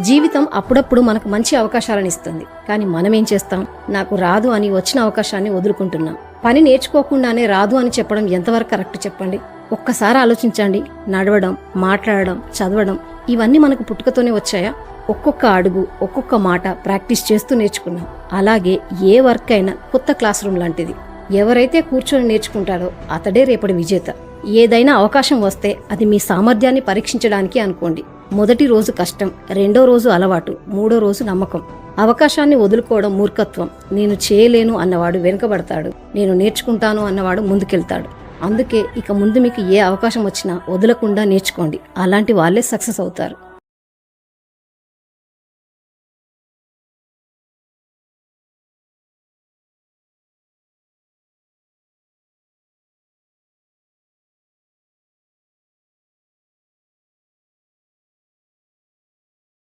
జీవితం అప్పుడప్పుడు మనకు మంచి అవకాశాలను ఇస్తుంది. కానీ మనం ఏం చేస్తాం? నాకు రాదు అని వచ్చిన అవకాశాన్ని వదులుకుంటున్నాం. పని నేర్చుకోకుండానే రాదు అని చెప్పడం ఎంతవరకు కరెక్ట్ చెప్పండి? ఒక్కసారి ఆలోచించండి. నడవడం మాట్లాడడం చదవడం ఇవన్నీ మనకు పుట్టుకతోనే వచ్చాయా? ఒక్కొక్క అడుగు ఒక్కొక్క మాట ప్రాక్టీస్ చేస్తూ నేర్చుకున్నాం. అలాగే ఏ వర్క్ అయినా కొత్త క్లాస్ రూమ్ లాంటిది. ఎవరైతే కూర్చొని నేర్చుకుంటాడో అతడే రేపటి విజేత. ఏదైనా అవకాశం వస్తే అది మీ సామర్థ్యాన్ని పరీక్షించడానికి అనుకోండి. మొదటి రోజు కష్టం రెండో రోజు అలవాటు మూడో రోజు నమ్మకం. అవకాశాన్ని వదులుకోవడం మూర్ఖత్వం. నేను చేయలేను అన్నవాడు వెనుకబడతాడు. నేను నేర్చుకుంటాను అన్నవాడు ముందుకెళ్తాడు. అందుకే ఇక ముందు మీకు ఏ అవకాశం వచ్చినా వదలకుండా నేర్చుకోండి. అలాంటి వాళ్ళే సక్సెస్ అవుతారు.